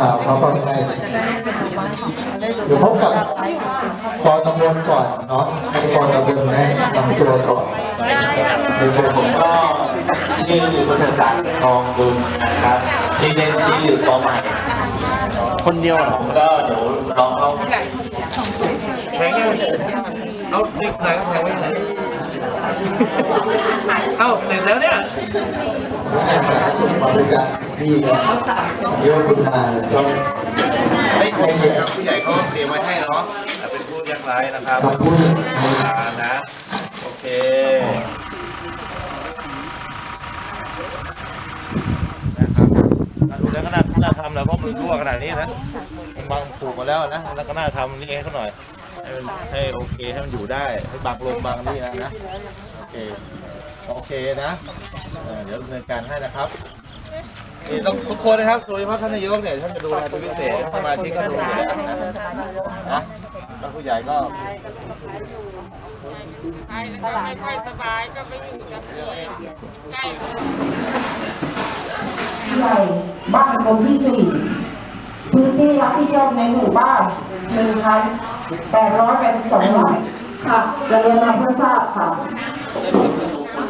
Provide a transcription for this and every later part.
ข่าวเขาก็ใช่เดี๋ยวพบกับกรตำบลก่อนเนาะให้กรตำบลแนะนำตัวก่อนในเชิญผมก็ชื่อบุญศักดิ์ทองบุญนะครับที่เล่นชื่อปอใหม่ คนเดียวเหรอผมก็เดี๋ยวลองเอาแทงยังเอาเด็กไหนก็แทงไว้ไหนเอ้าเสร็จแล้วเนี่ยแอบสาสุขมาบริกา รดีนะเยอะคุณนายก็ไม่ผมผู้ใหญ่เขาเตรียมไว้ให้เนาะแต่เป็นผู้ยักษ์ร้นะครับคำพูดอ่านะโอเคนะครับดูแล้วก็น่าน่าทำแล้วเพราะมันรั่วขนาดนี้นะบางปลูกมาแล้วนะแล้วก็น่าทำนี่ให้เขาหน่อยให้มันให้โอเคให้มันอยู่ได้ให้บังลมบังนี่นะนะโอเคโอเคนะเดี๋ยวดำเนินการให้นะครับ นี่ต้องทุกคนนะครับโดยเฉพาะท่านนายกเนี่ยท่านจะดูแลเป็นพิเศษสมาชิกก็ดูแลนะนะแล้วผู้ใหญ่ก็ใครไม่ค่อยสบายก็ไปอยู่กับที่ใกล้ใหญ่บ้านคนที่สี่พื้นที่รับผิดชอบในหมู่บ้านหนึ่งพันแปดร้อยแปดสิบสองไร่ค่ะจะเรียนนำเพื่อทราบค่ะ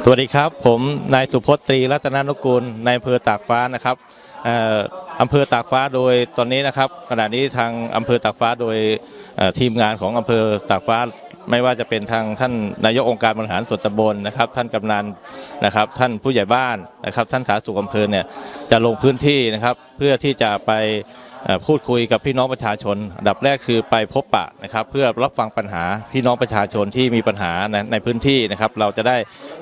สวัสดีครับ ผมนายสุพจน์ตรีรัตนานุกูลนายอำเภอตากฟ้านะครับอำเภอตากฟ้าโดยตอนนี้นะครับ ขณะนี้ทางอำเภอตากฟ้าโดยทีมงานของอำเภอตากฟ้าไม่ว่าจะเป็นทางท่านนายกองค์การบริหารส่วนตำบลนะครับ ท่านกำนันนะครับ ท่านผู้ใหญ่บ้านนะครับ ท่านสาธารณสุขอำเภอเนี่ยจะลงพื้นที่นะครับ เพื่อที่จะไป พูดคุยกับพี่น้องประชาชนอันดับแรกคือไปพบปะนะครับ เพื่อรับฟังปัญหาพี่น้องประชาชนที่มีปัญหาในในพื้นที่นะครับ เราจะได้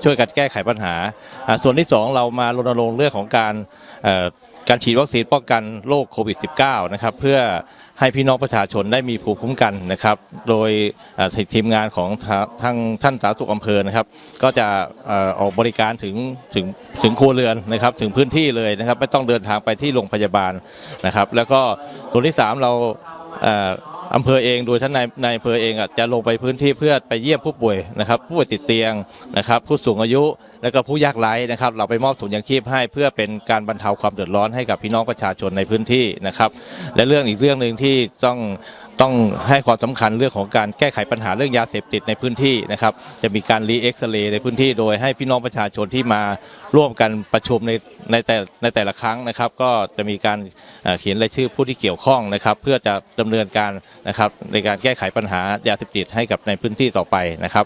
ช่วยกันแก้ไขปัญหา ส่วนที่สองเรามารณรงค์เรื่องของการการฉีดวัคซีนป้องกันโรคโควิด -19 นะครับเพื่อ ให้พี่น้องประชาชนได้มีภูมิคุ้มกันนะครับ โดยทีมงานของทาทางท่านสาธารณสุขอำเภอนะครับ ก็จะออกบริการถึงถึงถึงครัวเรือนนะครับ ถึงพื้นที่เลยนะครับ ไม่ต้องเดินทางไปที่โรงพยาบาลนะครับ แล้วก็ตัวที่ 3 เรา อำเภอเองโดยท่านนายนายอำเภอเองอะจะลงไปพื้นที่เพื่อไปเยี่ยมผู้ป่วยนะครับผู้ป่วยติดเตียงนะครับผู้สูงอายุและก็ผู้ยากไร้นะครับเราไปมอบถุงยางชีพให้เพื่อเป็นการบรรเทาความเดือดร้อนให้กับพี่น้องประชาชนในพื้นที่นะครับและเรื่องอีกเรื่องหนึ่งที่ต้อง ต้องให้ความสำคัญเรื่องของการแก้ไขปัญหาเรื่องยาเสพติดในพื้นที่นะครับ จะมีการรีเอ็กซเรย์ในพื้นที่โดยให้พี่น้องประชาชนที่มาร่วมกันประชุมในในแต่ในแต่ละครั้งนะครับ ก็จะมีการเอ่อเขียนรายชื่อผู้ที่เกี่ยวข้องนะครับ เพื่อจะดำเนินการนะครับในการแก้ไขปัญหายาเสพติดให้กับในพื้นที่ต่อไปนะครับ